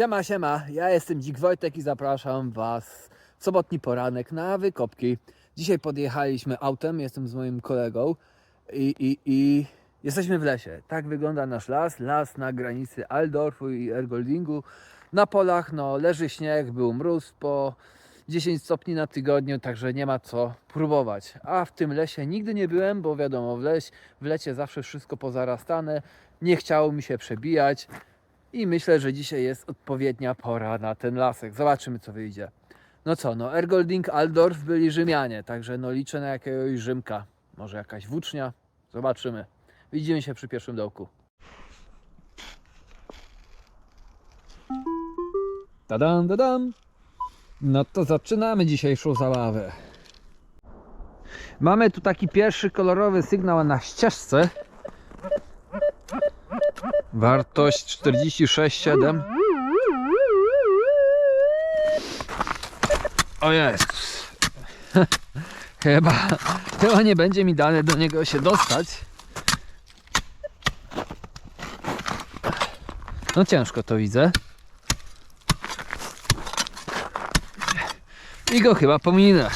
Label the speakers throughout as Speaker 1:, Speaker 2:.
Speaker 1: Siema, siema, ja jestem Dzik Wojtek i zapraszam Was w sobotni poranek na wykopki. Dzisiaj podjechaliśmy autem, jestem z moim kolegą i, i, i jesteśmy w lesie. Tak wygląda nasz las, las na granicy Aldorfu i Ergoldingu. Na polach no, leży śnieg, był mróz po 10 stopni na tygodniu, także nie ma co próbować. A w tym lesie nigdy nie byłem, bo wiadomo, w, leś, w lecie zawsze wszystko pozarastane, nie chciało mi się przebijać. I myślę, że dzisiaj jest odpowiednia pora na ten lasek. Zobaczymy, co wyjdzie. No co, no Ergolding, Aldorf byli Rzymianie, także no liczę na jakiegoś Rzymka. Może jakaś włócznia? Zobaczymy. Widzimy się przy pierwszym dołku. Tadam, tadam. No to zaczynamy dzisiejszą zabawę. Mamy tu taki pierwszy kolorowy sygnał na ścieżce. Wartość 46,7. O jest. Chyba, chyba nie będzie mi dane do niego się dostać. No ciężko to widzę. I go chyba pominę.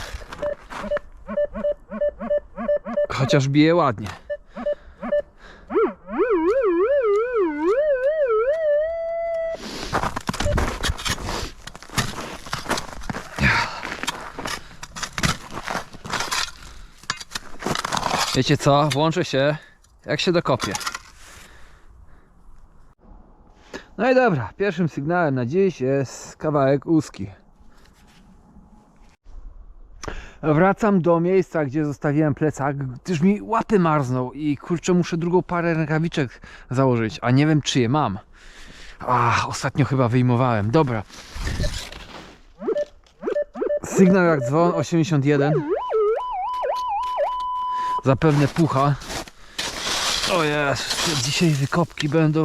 Speaker 1: Chociaż bije ładnie. Wiecie co? Włączę się, jak się dokopię. No i dobra, pierwszym sygnałem na dziś jest kawałek łuski. Wracam do miejsca, gdzie zostawiłem plecak, gdyż mi łapy marzną i kurczę muszę drugą parę rękawiczek założyć, a nie wiem czy je mam. Ach, ostatnio chyba wyjmowałem. Dobra. Sygnał jak dzwon 81. Zapewne pucha. O jest, dzisiaj wykopki będą.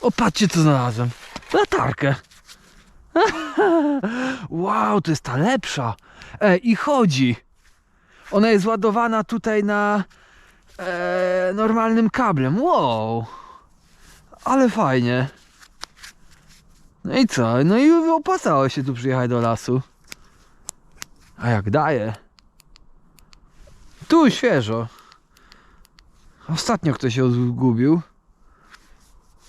Speaker 1: O, patrzcie co znalazłem. Latarkę. wow, to jest ta lepsza. E, i chodzi. Ona jest ładowana tutaj na e, normalnym kablem. Wow. Ale fajnie. No i co? No i opłacało się tu przyjechać do lasu. A jak daje? Tu świeżo. Ostatnio ktoś się zgubił.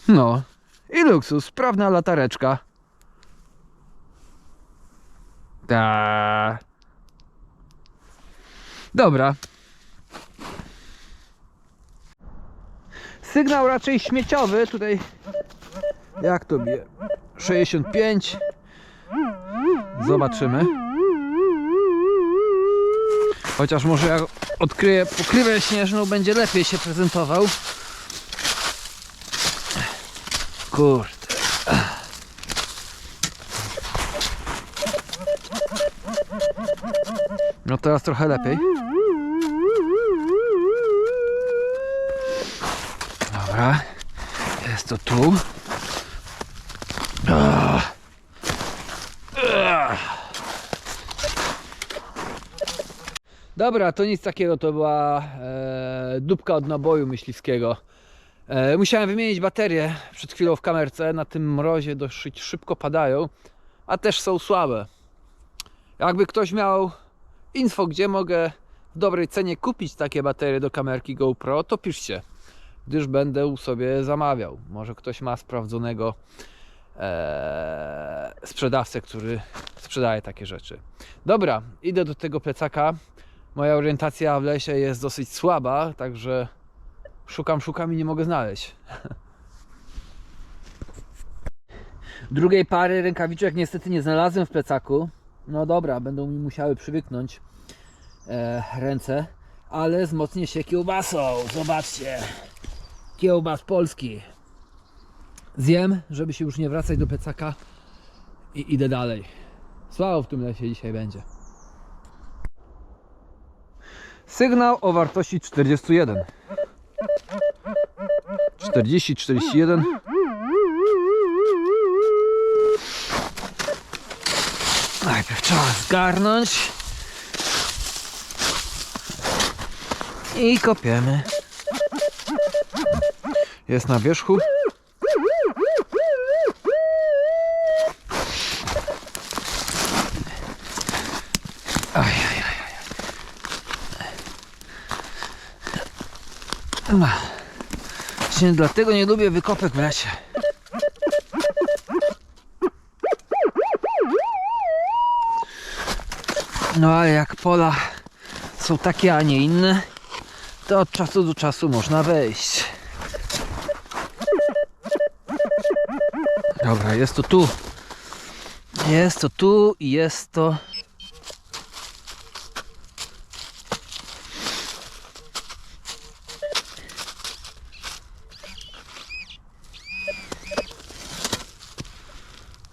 Speaker 1: No. I luksus. Sprawna latareczka. Ta. Dobra. Sygnał raczej śmieciowy. Tutaj. Jak to bije? 65. Zobaczymy. Chociaż może jak odkryję pokrywę śnieżną, będzie lepiej się prezentował. Kurde. No teraz trochę lepiej. Dobra. Jest to tu. Dobra, to nic takiego, to była e, dupka od naboju myśliwskiego. E, musiałem wymienić baterię przed chwilą w kamerce. Na tym mrozie dosyć szybko padają, a też są słabe. Jakby ktoś miał info, gdzie mogę w dobrej cenie kupić takie baterie do kamerki GoPro, to piszcie, gdyż będę sobie zamawiał. Może ktoś ma sprawdzonego e, sprzedawcę, który sprzedaje takie rzeczy. Dobra, idę do tego plecaka. Moja orientacja w lesie jest dosyć słaba, także szukam, szukam i nie mogę znaleźć. Drugiej pary rękawiczek niestety nie znalazłem w plecaku. No dobra, będą mi musiały przywyknąć e, ręce, ale wzmocnię się kiełbasą. Zobaczcie, kiełbas polski. Zjem, żeby się już nie wracać do plecaka i idę dalej. Słabo w tym lesie dzisiaj będzie. Sygnał o wartości 41. 40, 41. Najpierw trzeba zgarnąć. I kopiemy. Jest na wierzchu. Właśnie dlatego nie lubię wykopek w lesie. No ale jak pola są takie, a nie inne, to od czasu do czasu można wejść. Dobra, jest to tu. Jest to tu i jest to.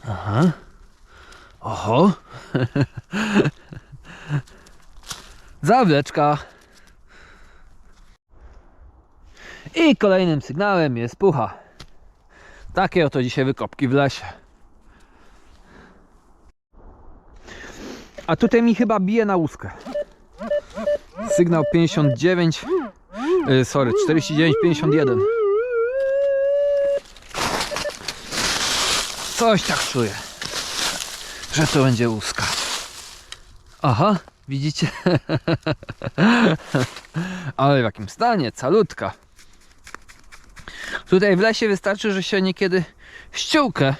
Speaker 1: Aha. Oho. Zawleczka. I kolejnym sygnałem jest pucha. Takie oto dzisiaj wykopki w lesie. A tutaj mi chyba bije na łuskę. Sygnał 59. y, sorry, 49, 51. Coś tak czuję, że to będzie łuska. Aha, widzicie? Ale w jakim stanie, calutka. Tutaj w lesie wystarczy, że się niekiedy ściółkę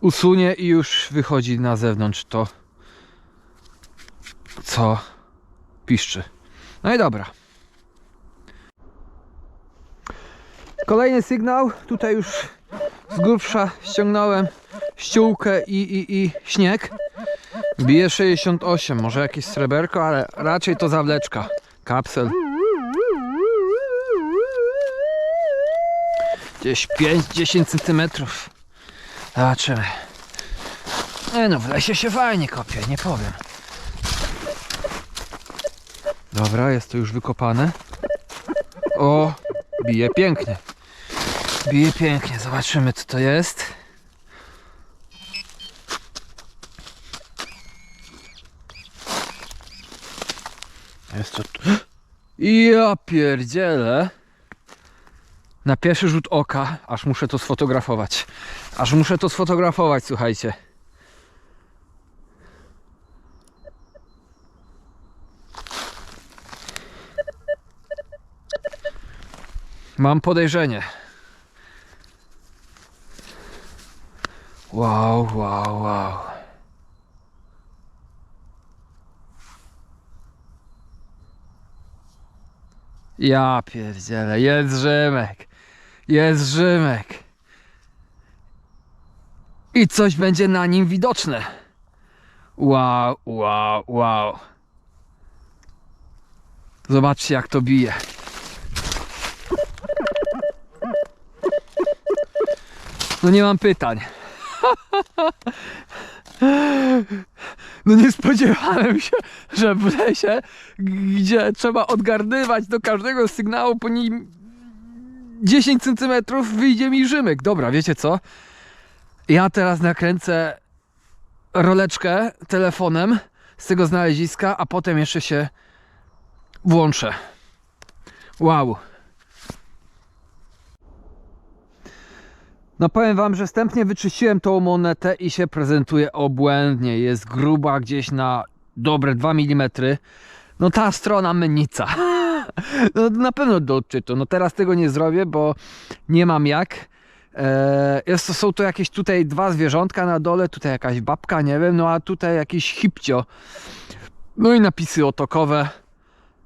Speaker 1: usunie i już wychodzi na zewnątrz to, co piszczy. No i dobra. Kolejny sygnał. Tutaj już z grubsza ściągnąłem ściółkę i, i, i śnieg. Bije 68, może jakieś sreberko, ale raczej to zawleczka. Kapsel. Gdzieś 5-10 cm. Zobaczymy. E no, w lesie się fajnie kopie, nie powiem. Dobra, jest to już wykopane. O, bije pięknie. Bije pięknie, zobaczymy co to. Jest Ja pierdzielę. Na pierwszy rzut oka, aż muszę to sfotografować. Aż muszę to sfotografować, słuchajcie. Mam podejrzenie. Wow, wow, wow. Ja pierdzielę, jest Rzymek. Jest Rzymek. I coś będzie na nim widoczne. Wow, wow, wow. Zobaczcie jak to bije. No nie mam pytań. No nie spodziewałem się, że w lesie, gdzie trzeba odgardywać do każdego sygnału po nim 10 cm wyjdzie mi Rzymek. Dobra, wiecie co? Ja teraz nakręcę roleczkę telefonem z tego znaleziska, a potem jeszcze się włączę. Wow. No powiem wam, że wstępnie wyczyściłem tą monetę i się prezentuje obłędnie. Jest gruba gdzieś na dobre 2 mm. No ta strona mennica. No na pewno do odczytu. No teraz tego nie zrobię, bo nie mam jak. Eee, jest to, są to jakieś tutaj dwa zwierzątka na dole, tutaj jakaś babka, nie wiem, no a tutaj jakiś hipcio. No i napisy otokowe.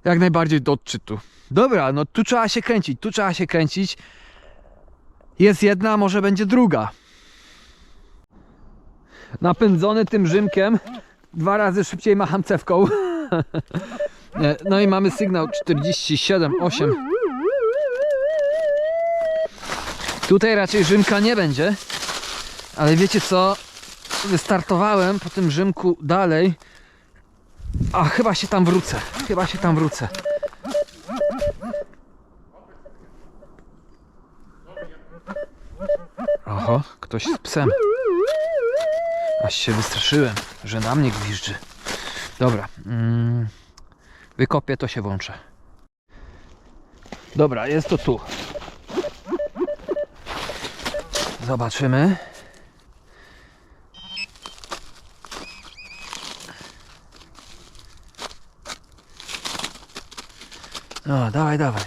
Speaker 1: Jak najbardziej do odczytu. Dobra, no tu trzeba się kręcić, tu trzeba się kręcić. Jest jedna, może będzie druga. Napędzony tym Rzymkiem, dwa razy szybciej macham cewką. No i mamy sygnał 47, 8. Tutaj raczej Rzymka nie będzie. Ale wiecie co? Wystartowałem po tym Rzymku dalej. A chyba się tam wrócę. Chyba się tam wrócę. ktoś z psem. Aż się wystraszyłem, że na mnie gwizdży. Dobra, mm, wykopię to się włączę. Dobra, jest to tu. Zobaczymy. No, dawaj, dawaj.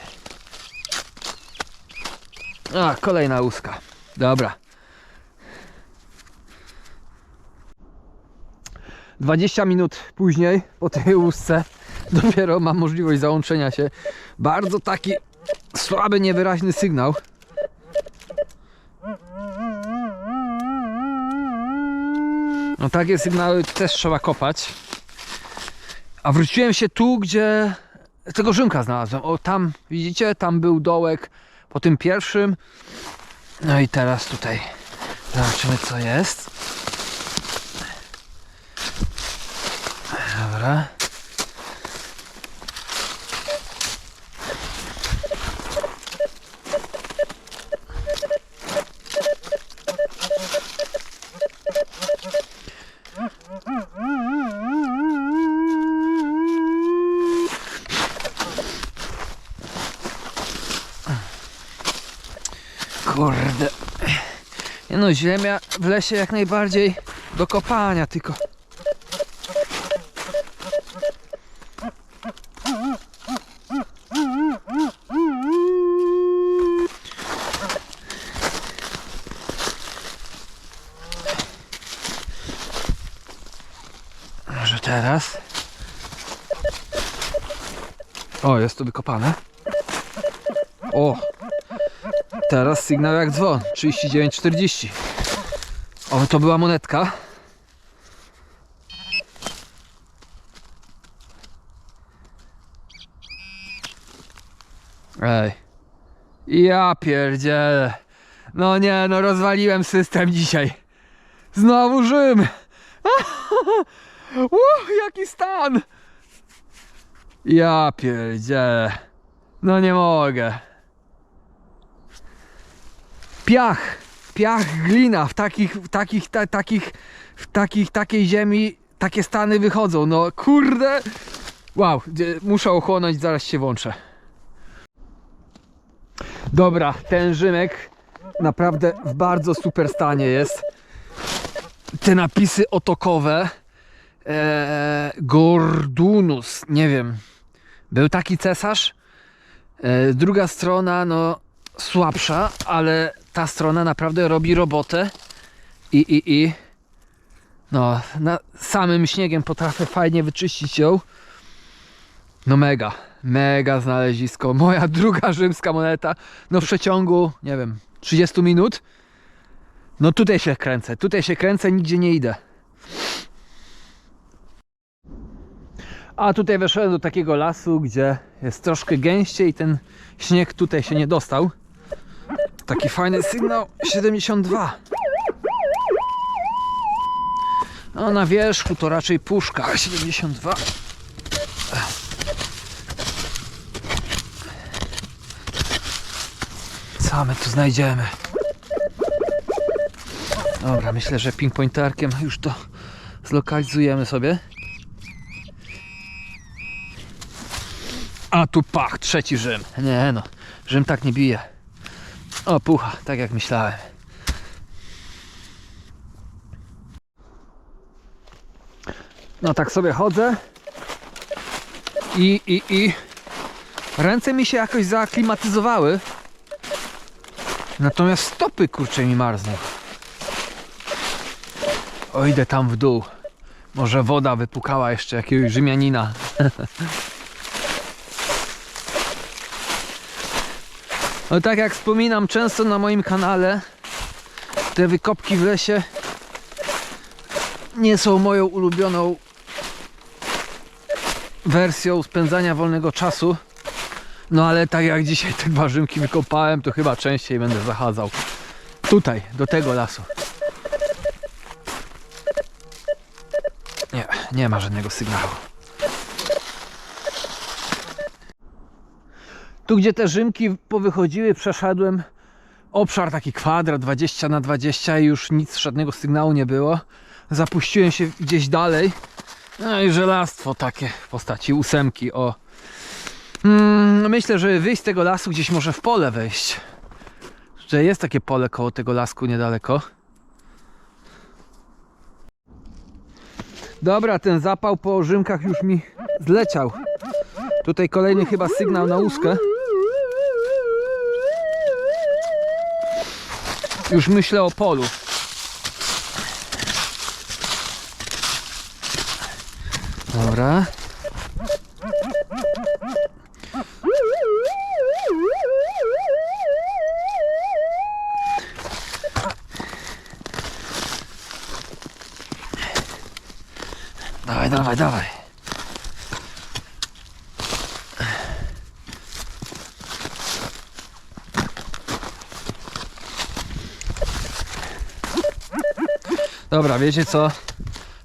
Speaker 1: A, kolejna łuska. Dobra. 20 minut później, po tej łusce, dopiero mam możliwość załączenia się. Bardzo taki słaby, niewyraźny sygnał. No takie sygnały też trzeba kopać. A wróciłem się tu, gdzie tego Rzymka znalazłem. O, tam, widzicie, tam był dołek po tym pierwszym. No i teraz tutaj zobaczymy, co jest. Dobra. Kurde. No, ziemia w lesie jak najbardziej do kopania, tylko. Teraz? O, jest tu wykopane. O, Teraz sygnał jak dzwon. 39,40 O, to była monetka. Ej. Ja pierdzielę. No nie, no rozwaliłem system dzisiaj. Znowu Rzym Uff, jaki stan Ja pierdzielę No nie mogę piach, piach, glina w takich, w takich, ta, takich, w takich, takiej ziemi takie stany wychodzą. No kurde, wow, muszę ochłonąć, zaraz się włączę. Dobra, ten Rzymek naprawdę w bardzo super stanie jest. Te napisy otokowe, e, Gordunus, nie wiem, był taki cesarz. E, druga strona, no słabsza, ale ta strona naprawdę robi robotę i, i, i no, na samym śniegiem potrafię fajnie wyczyścić ją. No mega, mega znalezisko. Moja druga rzymska moneta, no w przeciągu, nie wiem, 30 minut. No tutaj się kręcę, tutaj się kręcę, nigdzie nie idę. A tutaj weszłem do takiego lasu, gdzie jest troszkę gęściej i ten śnieg tutaj się nie dostał. Taki fajny sygnał 72. No na wierzchu to raczej puszka 72. Co my tu znajdziemy? Dobra, myślę, że ping-pointerkiem już to zlokalizujemy sobie. A tu pach, trzeci Rzym. Nie no, Rzym tak nie bije. O, pucha, tak jak myślałem. No tak sobie chodzę i, i, i ręce mi się jakoś zaaklimatyzowały. Natomiast stopy kurcze mi marzną. O, idę tam w dół. Może woda wypukała jeszcze jakiegoś Rzymianina. No tak jak wspominam często na moim kanale, te wykopki w lesie nie są moją ulubioną wersją spędzania wolnego czasu. No ale tak jak dzisiaj te warzynki wykopałem, to chyba częściej będę zachadzał. Tutaj, do tego lasu. Nie, nie ma żadnego sygnału. Tu gdzie te rzymki powychodziły, przeszedłem obszar taki kwadrat 20 na 20 i już nic, żadnego sygnału nie było. Zapuściłem się gdzieś dalej. No i żelastwo takie w postaci ósemki. O. Mm, myślę, że wyjść z tego lasu gdzieś może w pole wejść. Że jest takie pole koło tego lasku niedaleko. Dobra, ten zapał po rzymkach już mi zleciał. Tutaj kolejny chyba sygnał na łuskę. Już myślę o polu. Dobra. Dawaj, dawaj, dawaj. Dobra, wiecie co?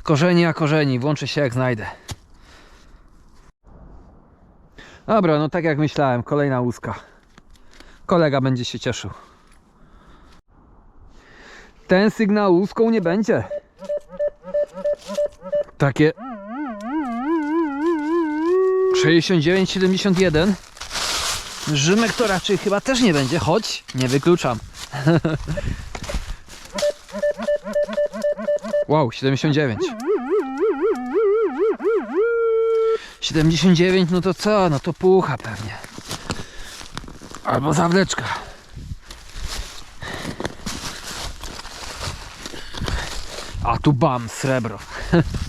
Speaker 1: Korzeni a korzeni, włączę się jak znajdę. Dobra, no tak jak myślałem, kolejna łuska. Kolega będzie się cieszył. Ten sygnał łuską nie będzie. Takie 69-71 Rzymek to raczej chyba też nie będzie, choć nie wykluczam. wow, 79. 79, no to co? No to pucha pewnie. Albo zawleczka. A tu bam, srebro.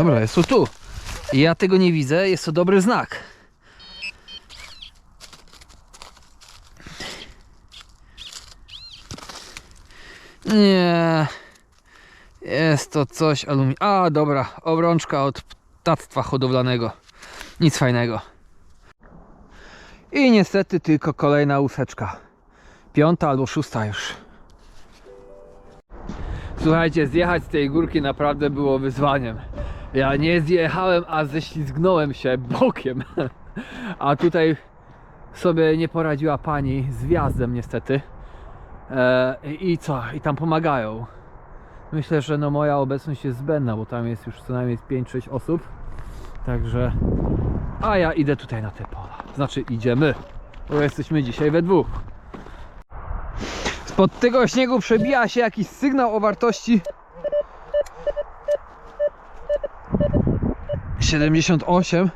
Speaker 1: Dobra, jest to tu. Ja tego nie widzę, jest to dobry znak. Nie. Jest to coś aluminium. A, dobra, obrączka od ptactwa hodowlanego. Nic fajnego. I niestety tylko kolejna łuseczka. Piąta albo szósta już. Słuchajcie, zjechać z tej górki naprawdę było wyzwaniem. Ja nie zjechałem, a ześlizgnąłem się bokiem. A tutaj sobie nie poradziła pani z wjazdem niestety. E, I co? I tam pomagają. Myślę, że no moja obecność jest zbędna, bo tam jest już co najmniej 5-6 osób. Także. A ja idę tutaj na te pola. Znaczy idziemy. Bo jesteśmy dzisiaj we dwóch. Spod tego śniegu przebija się jakiś sygnał o wartości 78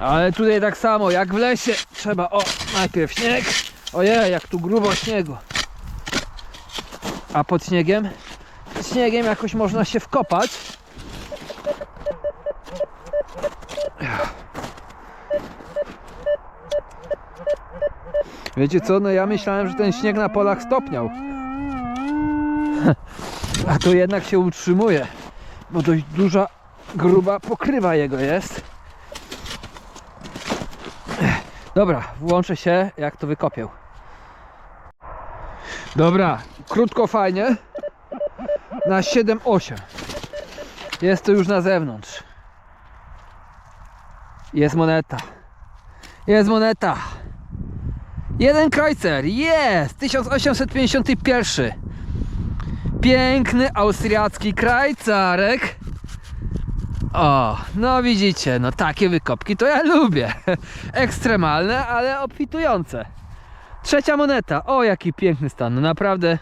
Speaker 1: Ale tutaj tak samo, jak w lesie. Trzeba, o, najpierw śnieg. Ojej, jak tu grubo śniegu. A pod śniegiem? Pod śniegiem jakoś można się wkopać. Wiecie co, no ja myślałem, że ten śnieg na polach stopniał A to jednak się utrzymuje Bo dość duża, gruba pokrywa jego jest Dobra, włączę się jak to wykopię. Dobra, krótko fajnie. Na 7-8. Jest to już na zewnątrz. Jest moneta. Jest moneta. Jeden Kreuzer. Jest! 1851. Piękny austriacki krajcarek. O, no widzicie, no takie wykopki to ja lubię. Ekstremalne, ale obfitujące. Trzecia moneta. O, jaki piękny stan. No naprawdę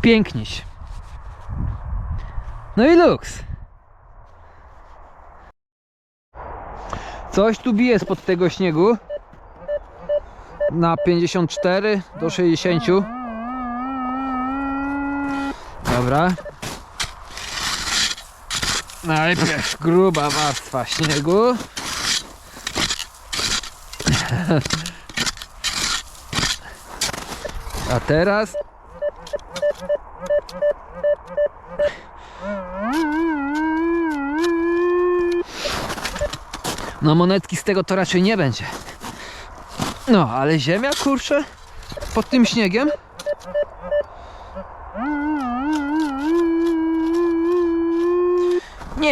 Speaker 1: piękniś. No i luks. Coś tu bije spod tego śniegu. Na 54 do 60. Dobra, Najpierw gruba warstwa śniegu. A teraz No monetki z tego to raczej nie będzie. No, ale ziemia kurczę pod tym śniegiem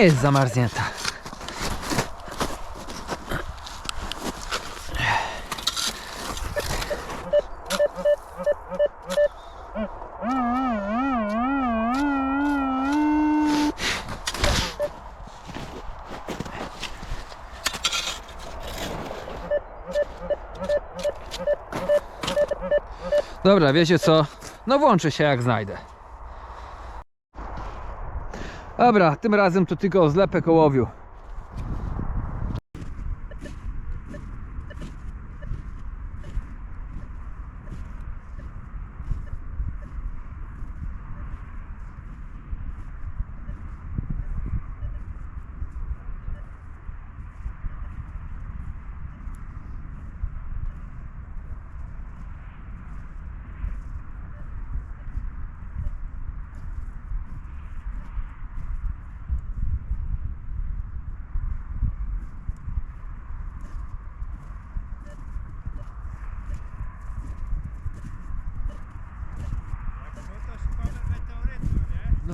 Speaker 1: jest zamarznięta. Dobra, wiecie co? No włączy się jak znajdę. Dobra, tym razem to tylko zlepek ołowiu.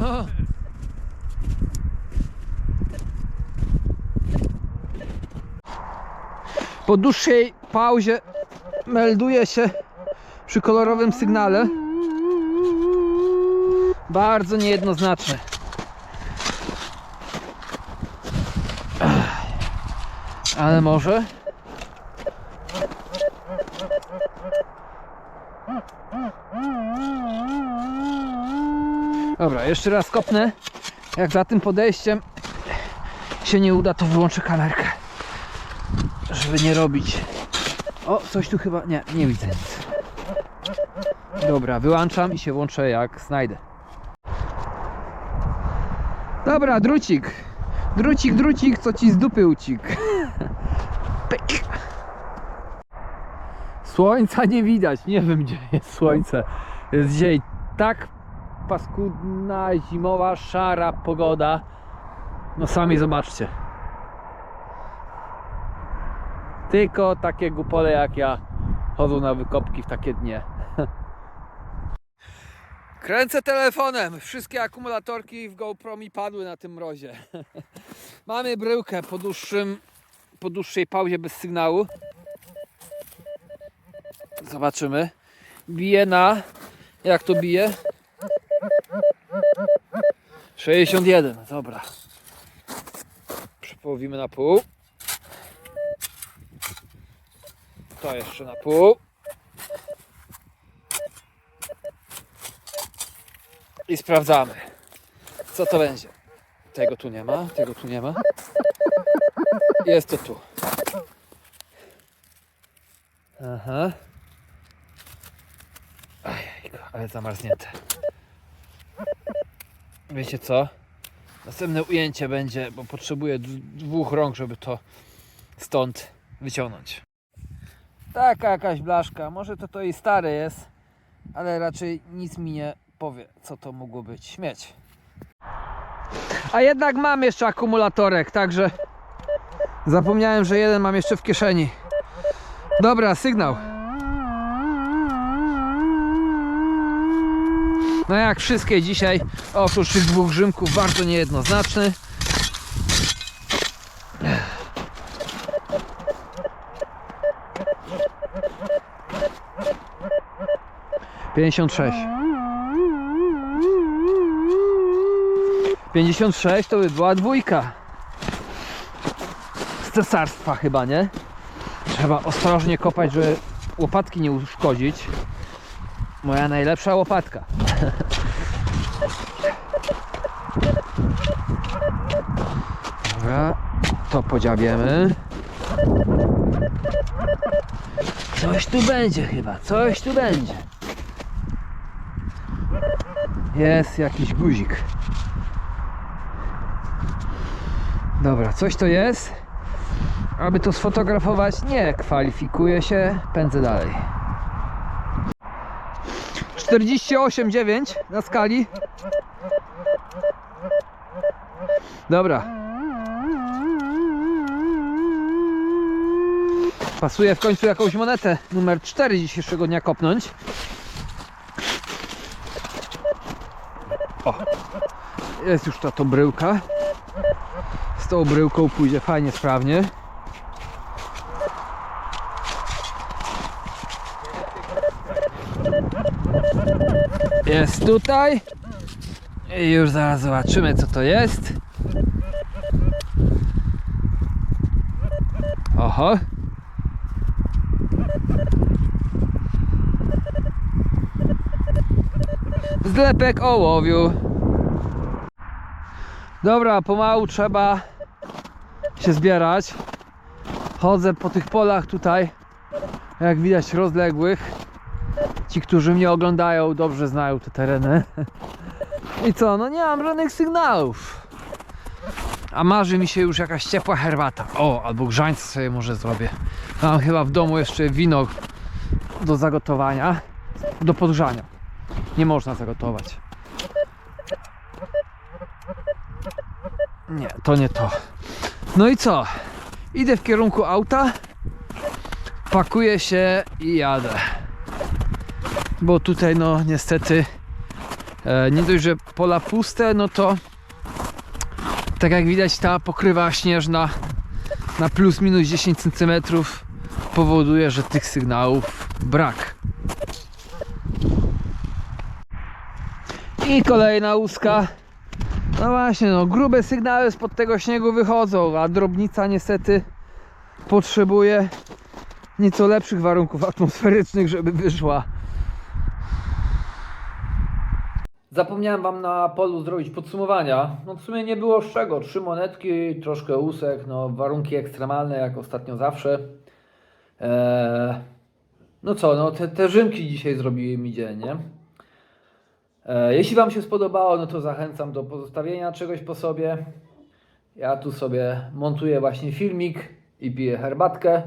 Speaker 2: No.
Speaker 1: Po dłuższej pauzie melduje się przy kolorowym sygnale. Bardzo niejednoznaczny. Ale może. Jeszcze raz kopnę. Jak za tym podejściem się nie uda, to wyłączę kamerkę. Żeby nie robić. O, coś tu chyba. Nie, nie widzę nic. Dobra, wyłączam i się włączę jak znajdę. Dobra, drucik. Drucik, drucik, co ci z dupy ucik. Słońca nie widać. Nie wiem, gdzie jest słońce. Jest dzisiaj tak paskudna, zimowa, szara pogoda. No sami zobaczcie. Tylko takie głupole jak ja chodzą na wykopki w takie dnie. Kręcę telefonem. Wszystkie akumulatorki w GoPro mi padły na tym mrozie. Mamy bryłkę po, dłuższym, po dłuższej pauzie bez sygnału. Zobaczymy. Bije na. Jak to bije? 61, dobra. Przepołowimy na pół. To jeszcze na pół. I sprawdzamy. Co to będzie? Tego tu nie ma, tego tu nie ma. Jest to tu. Aha. Ajajku, ale zamarznięte. Wiecie co? Następne ujęcie będzie, bo potrzebuję dwóch rąk, żeby to stąd wyciągnąć. Taka jakaś blaszka. Może to to i stare jest, ale raczej nic mi nie powie, co to mogło być. Śmieć. A jednak mam jeszcze akumulatorek, także zapomniałem, że jeden mam jeszcze w kieszeni. Dobra, sygnał. No jak wszystkie dzisiaj, oprócz tych dwóch grzymków, bardzo niejednoznaczny. Pięćdziesiąt sześć. Pięćdziesiąt sześć to by była dwójka. Z cesarstwa chyba, nie? Trzeba ostrożnie kopać, żeby łopatki nie uszkodzić. Moja najlepsza łopatka. Dobra, to podziabiemy. Coś tu będzie chyba, coś tu będzie. Jest jakiś guzik. Dobra, coś to jest. Aby to sfotografować, nie kwalifikuje się. Pędzę dalej. 48,9 na skali. Dobra. Pasuje w końcu jakąś monetę numer 4 dzisiejszego dnia kopnąć. O. Jest już ta to bryłka. Z tą bryłką pójdzie fajnie, sprawnie. Jest tutaj. I już zaraz zobaczymy co to jest. Oho. Zlepek ołowiu. Dobra, pomału trzeba się zbierać. Chodzę po tych polach tutaj, jak widać rozległych. Ci, którzy mnie oglądają, dobrze znają te tereny. I co, no nie mam żadnych sygnałów. A marzy mi się już jakaś ciepła herbata. O, albo grzańca sobie może zrobię. Mam chyba w domu jeszcze wino do zagotowania, do podgrzania. Nie można zagotować. Nie, to nie to. No i co? Idę w kierunku auta, pakuję się i jadę. Bo tutaj no niestety e, nie dość, że pola puste, no to tak jak widać ta pokrywa śnieżna na plus minus 10 cm powoduje, że tych sygnałów brak. I kolejna łuska. No właśnie, no grube sygnały spod tego śniegu wychodzą, a drobnica niestety potrzebuje nieco lepszych warunków atmosferycznych, żeby wyszła. Zapomniałem Wam na polu zrobić podsumowania. No w sumie nie było z czego. Trzy monetki, troszkę łusek, no warunki ekstremalne jak ostatnio zawsze. Eee, no co, no te, te rzymki dzisiaj zrobiły mi dzień, nie? E, Jeśli Wam się spodobało, no to zachęcam do pozostawienia czegoś po sobie. Ja tu sobie montuję właśnie filmik i piję herbatkę.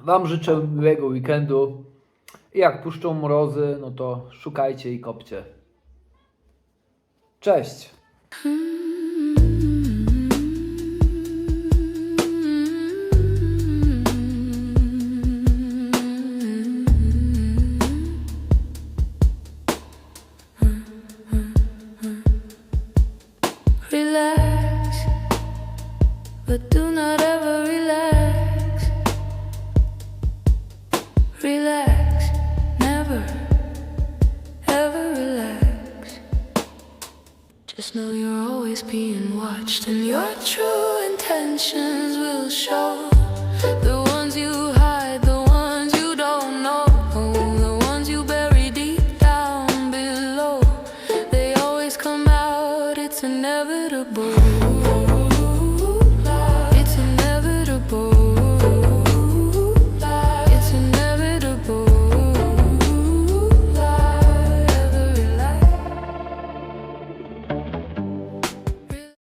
Speaker 1: Wam życzę miłego weekendu. Jak puszczą mrozy, no to szukajcie i kopcie. Cześć!
Speaker 3: attention.